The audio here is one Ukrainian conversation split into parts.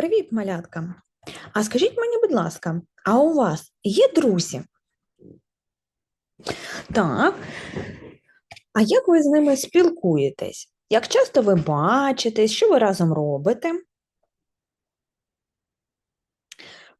Привіт, малятка. А скажіть мені, будь ласка, а у вас є друзі? Так. А як ви з ними спілкуєтесь? Як часто ви бачитесь, що ви разом робите?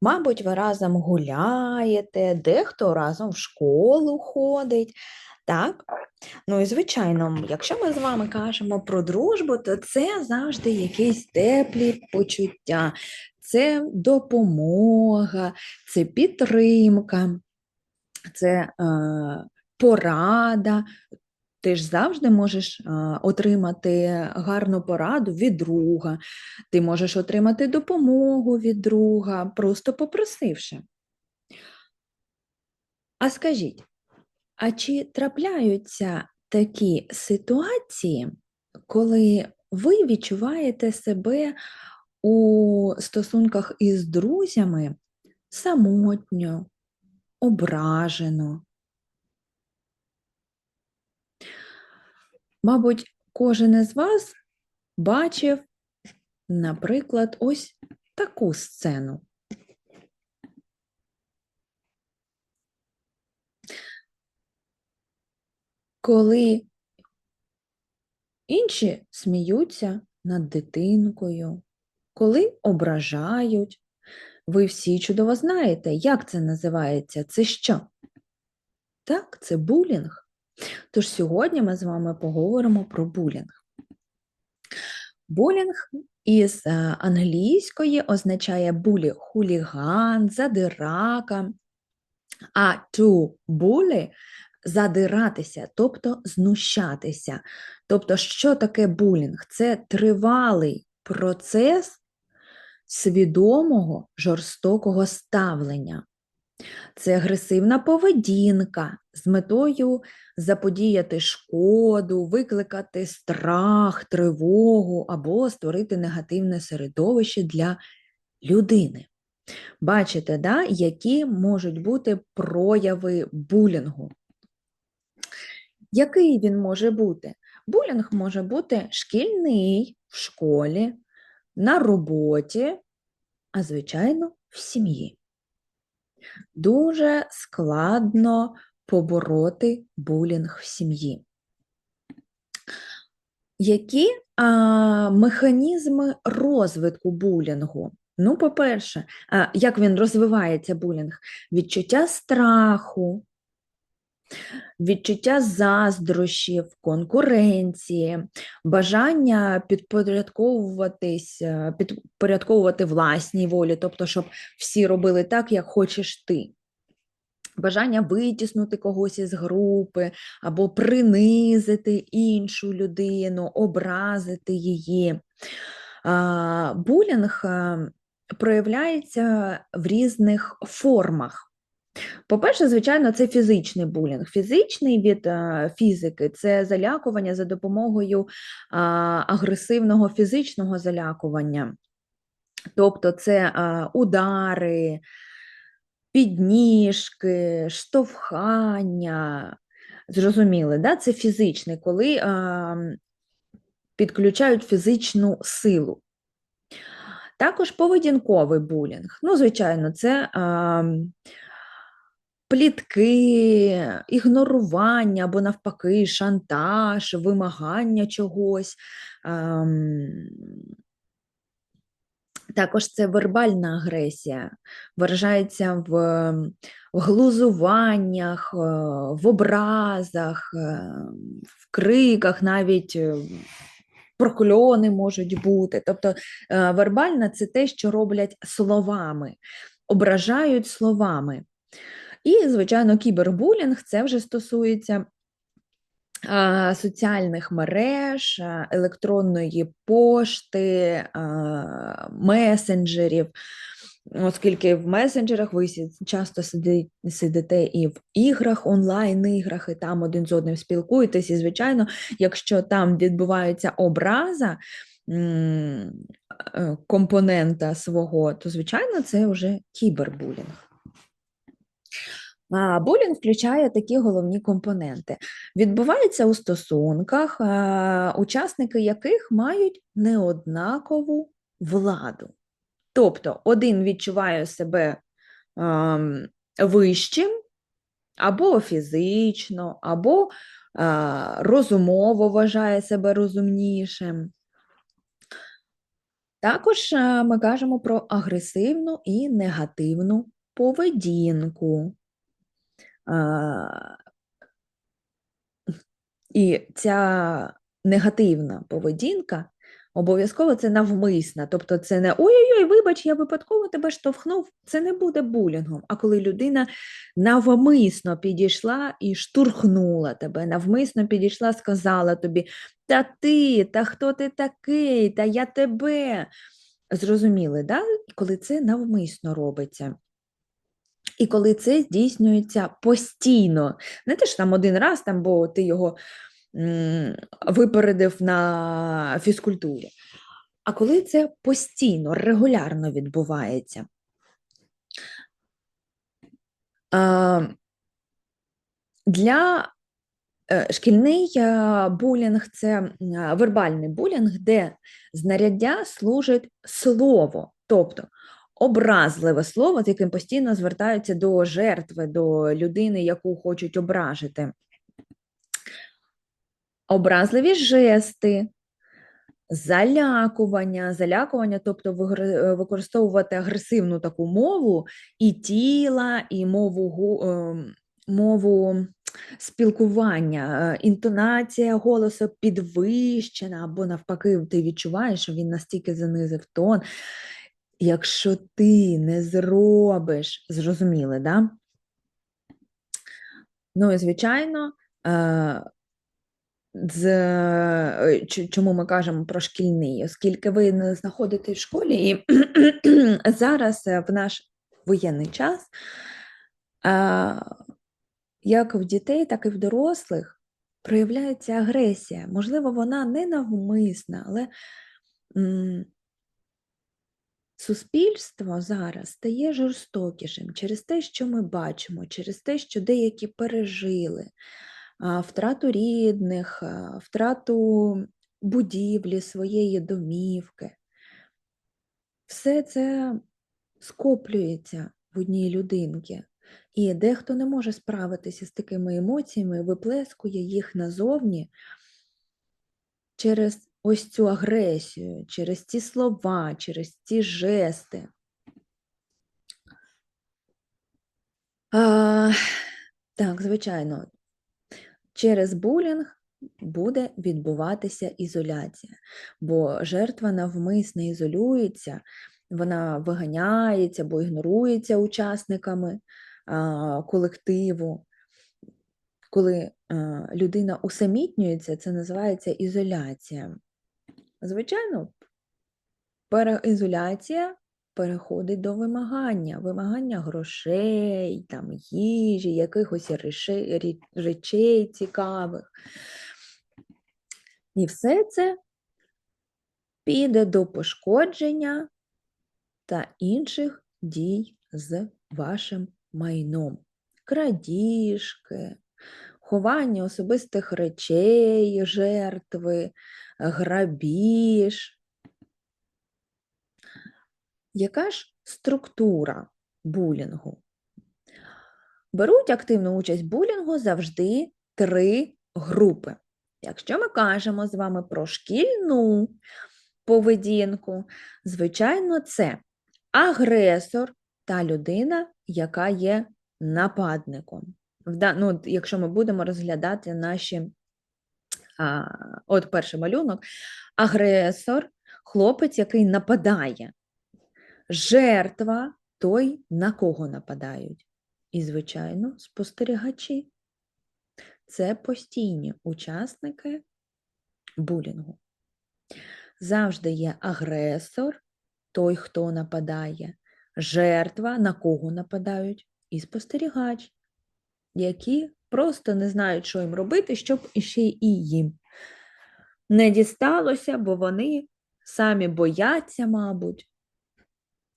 Мабуть, ви разом гуляєте, дехто разом в школу ходить. Так? Ну і звичайно, якщо ми з вами кажемо про дружбу, то це завжди якісь теплі почуття, це допомога, це підтримка, це е, порада. Ти ж завжди можеш е, отримати гарну пораду від друга, ти можеш отримати допомогу від друга, просто попросивши. А скажіть, а чи трапляються такі ситуації, коли ви відчуваєте себе у стосунках із друзями самотньо, ображено? Мабуть, кожен із вас бачив, наприклад, ось таку сцену. Коли інші сміються над дитинкою, коли ображають, ви всі чудово знаєте, як це називається, це що? Так, це булінг. Тож сьогодні ми з вами поговоримо про булінг. Булінг із е, англійської означає булі хуліган, задирака, а to bully – задиратися, тобто знущатися. Тобто, що таке булінг? Це тривалий процес свідомого жорстокого ставлення. Це агресивна поведінка з метою заподіяти шкоду, викликати страх, тривогу або створити негативне середовище для людини. Бачите, да, які можуть бути прояви булінгу? Який він може бути? Булінг може бути шкільний в школі, на роботі, а звичайно, в сім'ї. Дуже складно побороти булінг в сім'ї. Які а, механізми розвитку булінгу? Ну, по-перше, як він розвивається булінг? Відчуття страху, відчуття заздрощів, конкуренції, бажання підпорядковуватись, підпорядковувати власній волі, тобто, щоб всі робили так, як хочеш ти. Бажання витіснути когось із групи, або принизити іншу людину, образити її. Булінг е, проявляється в різних формах. По-перше, звичайно, це фізичний булінг. Фізичний від е, фізики це залякування за допомогою агресивного фізичного залякування. Тобто це удари, підніжки, штовхання. Зрозуміли, да? це фізичний, коли підключають фізичну силу. Також поведінковий булінг. Ну, звичайно, це плітки, ігнорування або, навпаки, шантаж, вимагання чогось. Ем, також це вербальна агресія, виражається в, в глузуваннях, е, в образах, е, в криках, навіть е, прокльони можуть бути. Тобто вербальна це те, що роблять словами, ображають словами. І, звичайно, кібербулінг це вже стосується соціальних мереж, електронної пошти, месенджерів. Оскільки в месенджерах ви часто сидите і в іграх, онлайн-іграх, і там один з одним спілкуєтесь, і, звичайно, якщо там відбувається образа е, компонента свого, то, звичайно, це вже кібербулінг. Булінг включає такі головні компоненти. Відбувається у стосунках, учасники яких мають неоднакову владу. Тобто один відчуває себе вищим, або фізично, або розумово вважає себе розумнішим. Також ми кажемо про агресивну і негативну поведінку. І ця негативна поведінка обов'язково це навмисна. Тобто це не ой-ой-ой, вибач, я випадково тебе штовхнув. Це не буде булінгом. А коли людина навмисно підійшла і штурхнула тебе, навмисно підійшла, сказала тобі: Та ти, та хто ти такий, та я тебе. Зрозуміли, да? коли це навмисно робиться. І коли це здійснюється постійно, не те ж там один раз, там, бо ти його випередив на фізкультурі, а коли це постійно, регулярно відбувається. Для е, шкільний е, булінг це вербальний булінг, де знаряддя служить слово, тобто образливе слово, з яким постійно звертаються до жертви, до людини, яку хочуть ображити. Образливі жести, залякування, залякування, тобто використовувати агресивну таку мову і тіла, і мову ем, мову спілкування, е, інтонація голосу підвищена, або навпаки, ти відчуваєш, що він настільки занизив тон. Якщо ти не зробиш, зрозуміли, да? Ну і звичайно, е, з, е, чому ми кажемо про шкільний, оскільки ви не знаходитесь в школі, і зараз в наш воєнний час, як в дітей, так і в дорослих проявляється агресія. Можливо, вона не навмисна, але Суспільство зараз стає жорстокішим через те, що ми бачимо, через те, що деякі пережили втрату рідних, втрату будівлі своєї домівки. Все це скоплюється в одній людинці. І дехто не може справитися з такими емоціями, виплескує їх назовні через ось цю агресію, через ці слова, через ці жести. А, Так, звичайно, через булінг буде відбуватися ізоляція, бо жертва навмисно ізолюється, вона виганяється або ігнорується учасниками а, колективу. Коли а, людина усамітнюється, це називається ізоляція. Звичайно, переізоляція переходить до вимагання, вимагання грошей, там, їжі, якихось речей цікавих. І все це піде до пошкодження та інших дій з вашим майном. Крадіжки, ховання особистих речей, жертви, грабіж. Яка ж структура булінгу? Беруть активну участь булінгу завжди три групи. Якщо ми кажемо з вами про шкільну поведінку, звичайно, це агресор та людина, яка є нападником. Ну, Якщо ми будемо розглядати наші а, от перший малюнок, агресор, хлопець, який нападає, жертва той, на кого нападають. І, звичайно, спостерігачі. Це постійні учасники булінгу. Завжди є агресор, той, хто нападає, жертва, на кого нападають, і спостерігач, які просто не знають, що їм робити, щоб іще і їм не дісталося, бо вони самі бояться, мабуть,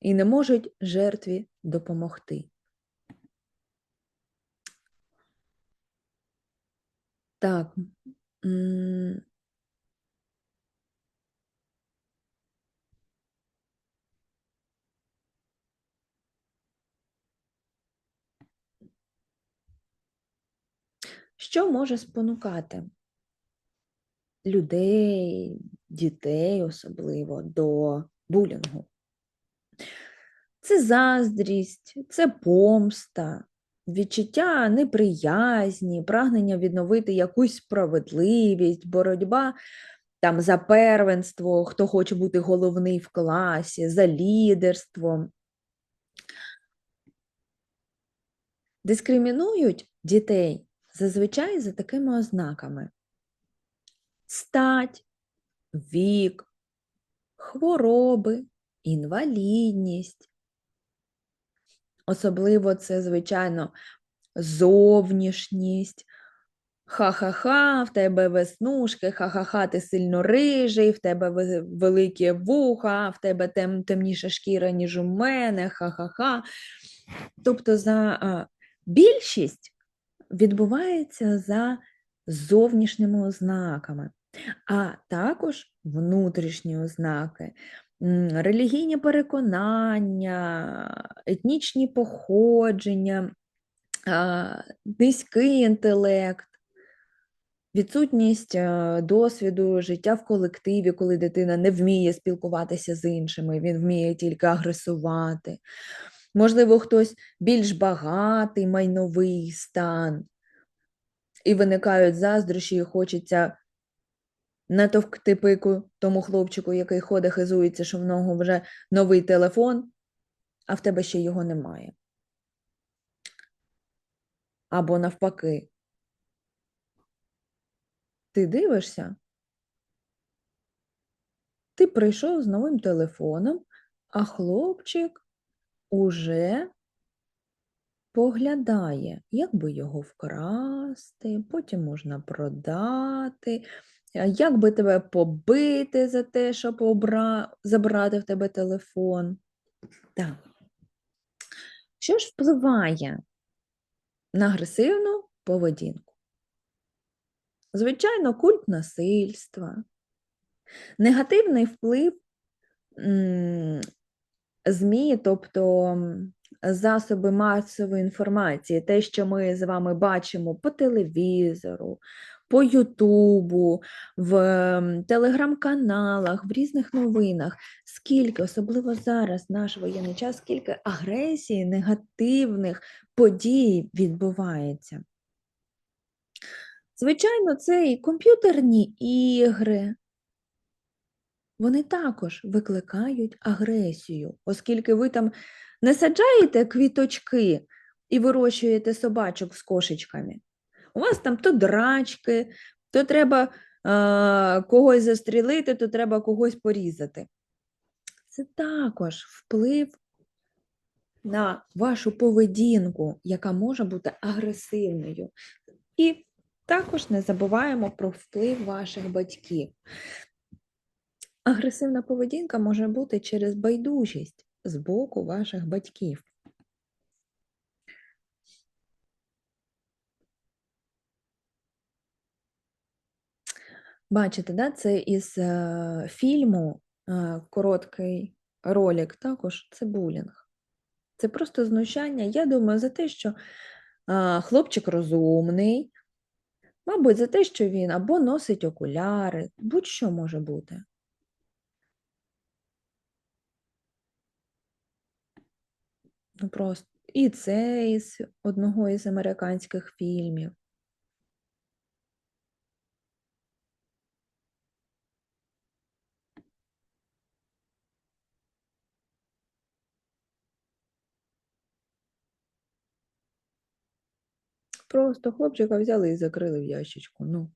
і не можуть жертві допомогти. Так. Що може спонукати людей, дітей особливо до булінгу? Це заздрість, це помста, відчуття неприязні, прагнення відновити якусь справедливість, боротьба там за первенство, хто хоче бути головний в класі, за лідерство. Дискримінують дітей зазвичай за такими ознаками: стать, вік, хвороби, інвалідність. Особливо це, звичайно, зовнішність. Ха-ха-ха, в тебе веснушки, ха-ха-ха, ти сильно рижий, в тебе великі вуха, в тебе тем, темніша шкіра, ніж у мене, ха-ха-ха. Тобто за більшість відбувається за зовнішніми ознаками, а також внутрішні ознаки релігійні переконання, етнічні походження, низький інтелект, відсутність досвіду життя в колективі, коли дитина не вміє спілкуватися з іншими, він вміє тільки агресувати. Можливо, хтось більш багатий майновий стан, і виникають заздрощі, і хочеться натовкти пику тому хлопчику, який ходить, хизується, що в нього вже новий телефон, а в тебе ще його немає. Або навпаки, ти дивишся, ти прийшов з новим телефоном, а хлопчик уже поглядає, як би його вкрасти, потім можна продати, як би тебе побити за те, щоб обра... забрати в тебе телефон? Так. Що ж впливає на агресивну поведінку? Звичайно, культ насильства, негативний вплив ЗМІ, тобто засоби масової інформації, те, що ми з вами бачимо по телевізору, по Ютубу, в телеграм-каналах, в різних новинах, скільки, особливо зараз, наш воєнний час, скільки агресії, негативних подій відбувається. Звичайно, це і комп'ютерні ігри. Вони також викликають агресію, оскільки ви там не саджаєте квіточки і вирощуєте собачок з кошечками. У вас там то драчки, то треба а, когось застрілити, то треба когось порізати. Це також вплив на вашу поведінку, яка може бути агресивною. І також не забуваємо про вплив ваших батьків. Агресивна поведінка може бути через байдужість з боку ваших батьків. Бачите, да, це із е, фільму е, короткий ролик, також це булінг. Це просто знущання. Я думаю, за те, що е, хлопчик розумний, мабуть, за те, що він або носить окуляри, будь-що може бути. Просто і це із одного із американських фільмів. Просто хлопчика взяли і закрили в ящичку. Ну.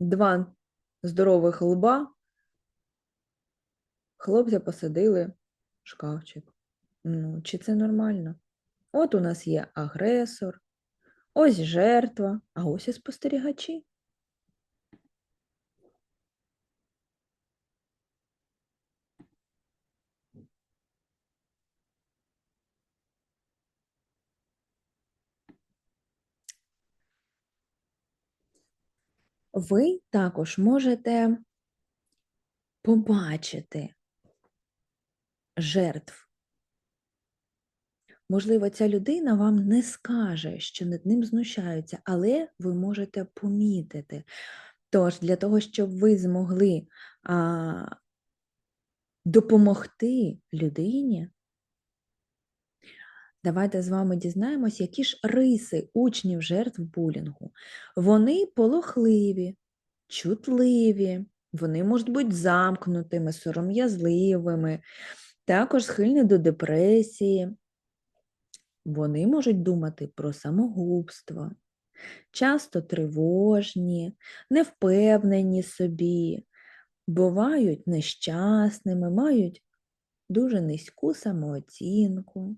Два здорових лба, хлопця посадили шкафчик. Ну, Чи це нормально? От у нас є агресор, ось жертва, а ось і спостерігачі. ви також можете побачити жертв Можливо, ця людина вам не скаже, що над ним знущаються, але ви можете помітити. Тож, для того, щоб ви змогли а, допомогти людині, давайте з вами дізнаємось, які ж риси учнів жертв булінгу. Вони полохливі, чутливі, вони можуть бути замкнутими, сором'язливими, також схильні до депресії. Вони можуть думати про самогубство, часто тривожні, невпевнені собі, бувають нещасними, мають дуже низьку самооцінку.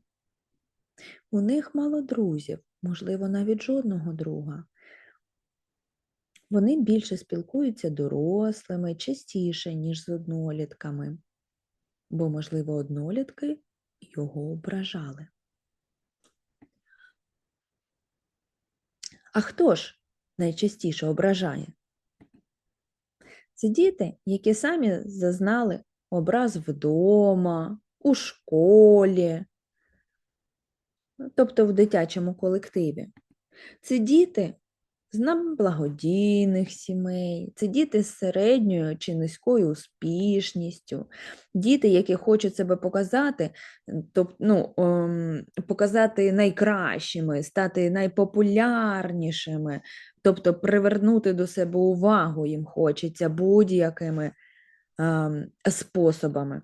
У них мало друзів, можливо, навіть жодного друга. Вони більше спілкуються дорослими, частіше, ніж з однолітками, бо, можливо, однолітки його ображали. А хто ж найчастіше ображає? Це діти, які самі зазнали образ вдома, у школі, тобто в дитячому колективі. Це діти з неблагодійних сімей, це діти з середньою чи низькою успішністю, діти, які хочуть себе показати, тобто, ну, ем, показати найкращими, стати найпопулярнішими, тобто привернути до себе увагу їм хочеться будь-якими ем, способами.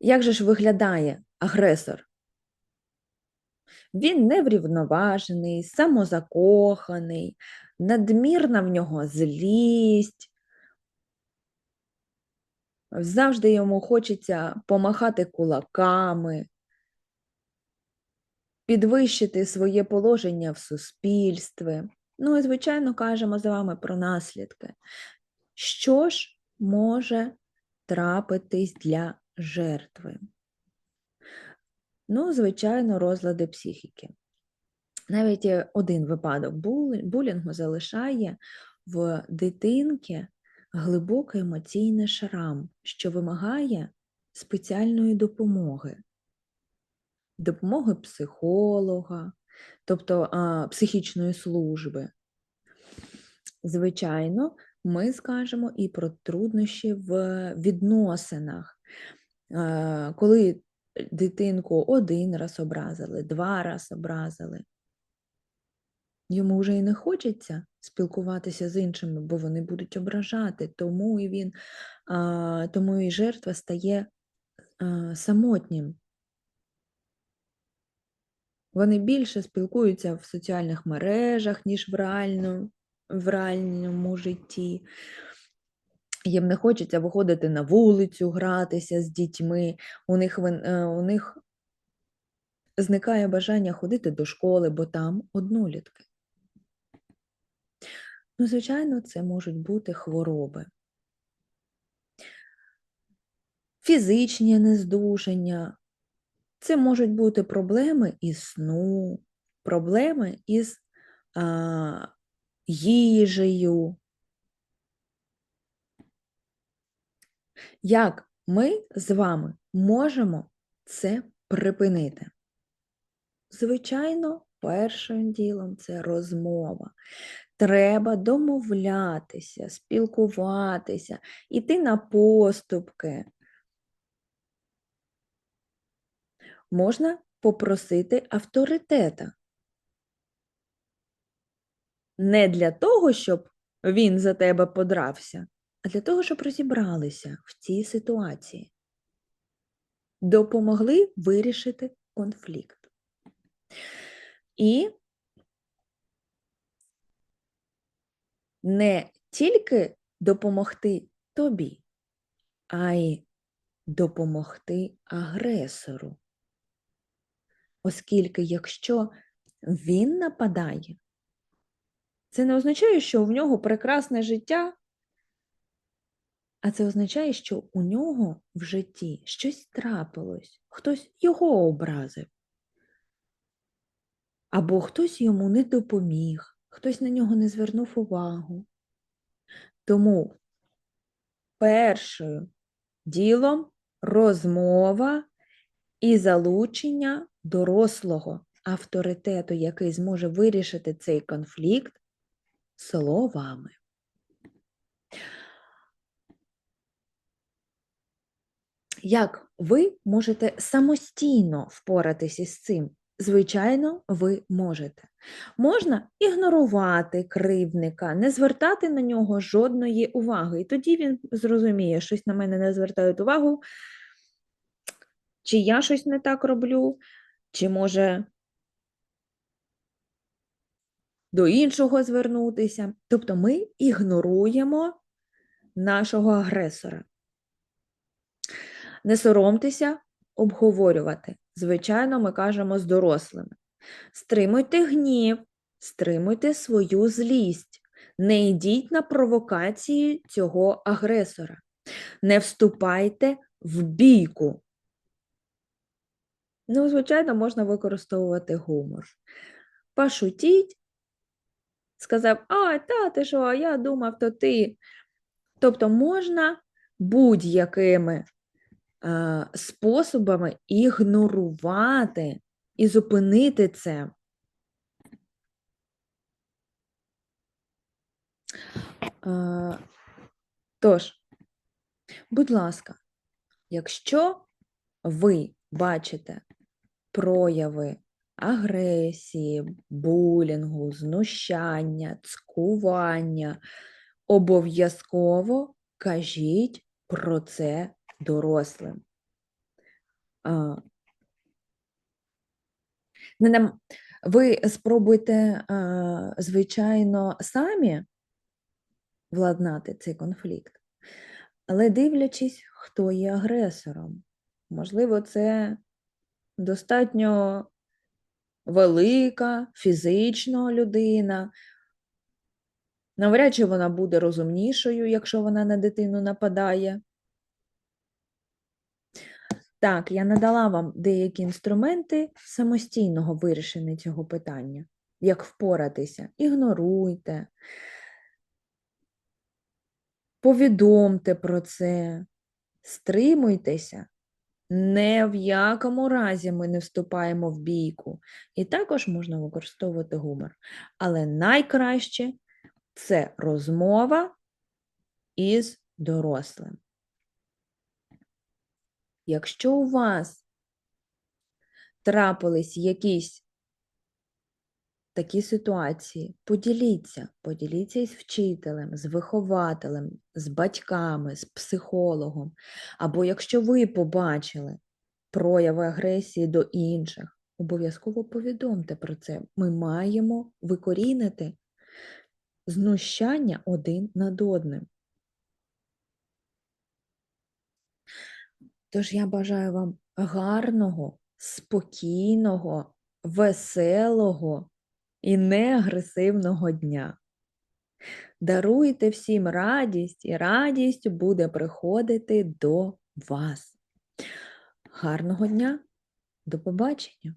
Як же ж виглядає агресор? Він неврівноважений, самозакоханий, надмірна в нього злість. Завжди йому хочеться помахати кулаками, підвищити своє положення в суспільстві. Ну і, звичайно, кажемо з вами про наслідки. Що ж може трапитись для жертви? Ну, звичайно, розлади психіки. Навіть один випадок булінгу залишає в дитинки глибокий емоційний шрам, що вимагає спеціальної допомоги, допомоги психолога, тобто психічної служби. Звичайно, ми скажемо і про труднощі в відносинах, коли дитинку один раз образили, два раз образили. Йому вже і не хочеться спілкуватися з іншими, бо вони будуть ображати, тому і він, тому і жертва стає самотнім. Вони більше спілкуються в соціальних мережах, ніж в реальному, в реальному житті. Їм не хочеться виходити на вулицю, гратися з дітьми, у них е, у них зникає бажання ходити до школи, бо там однолітки. Ну, звичайно, це можуть бути хвороби. Фізичні нездужання, це можуть бути проблеми із сну, проблеми із а, їжею. Як ми з вами можемо це припинити? Звичайно, першим ділом це розмова. Треба домовлятися, спілкуватися, йти на поступки. Можна попросити авторитета. Не для того, щоб він за тебе подрався, для того, щоб розібралися в цій ситуації, допомогли вирішити конфлікт. І не тільки допомогти тобі, а й допомогти агресору. Оскільки, якщо він нападає, це не означає, що в нього прекрасне життя, а це означає, що у нього в житті щось трапилось, хтось його образив. Або хтось йому не допоміг, хтось на нього не звернув увагу. Тому першим ділом розмова і залучення дорослого авторитету, який зможе вирішити цей конфлікт словами. Як ви можете самостійно впоратися із цим? Звичайно, ви можете. Можна ігнорувати кривдника, не звертати на нього жодної уваги. І тоді він зрозуміє, щось на мене не звертають увагу, чи я щось не так роблю, чи може до іншого звернутися. Тобто ми ігноруємо нашого агресора. Не соромтеся обговорювати. Звичайно, ми кажемо з дорослими. Стримуйте гнів, стримуйте свою злість, не йдіть на провокації цього агресора, не вступайте в бійку. Ну, звичайно, можна використовувати гумор. Пошутіть, сказав, а, та, ти що, я думав, то ти. Тобто можна будь-якими способами ігнорувати і зупинити це. Е, тож, будь ласка, якщо ви бачите прояви агресії, булінгу, знущання, цькування, обов'язково кажіть про це дорослим. Ви спробуйте, звичайно, самі владнати цей конфлікт, але дивлячись, хто є агресором. Можливо, це достатньо велика фізично людина. Навряд чи вона буде розумнішою, якщо вона на дитину нападає. Так, я надала вам деякі інструменти самостійного вирішення цього питання. Як впоратися? Ігноруйте, повідомте про це, стримуйтеся. Не в якому разі ми не вступаємо в бійку. І також можна використовувати гумор. Але найкраще це розмова із дорослим. Якщо у вас трапились якісь такі ситуації, поділіться, поділіться із вчителем, з вихователем, з батьками, з психологом. Або якщо ви побачили прояви агресії до інших, обов'язково повідомте про це. Ми маємо викорінити знущання один над одним. Тож я бажаю вам гарного, спокійного, веселого і неагресивного дня. Даруйте всім радість, і радість буде приходити до вас. Гарного дня, до побачення!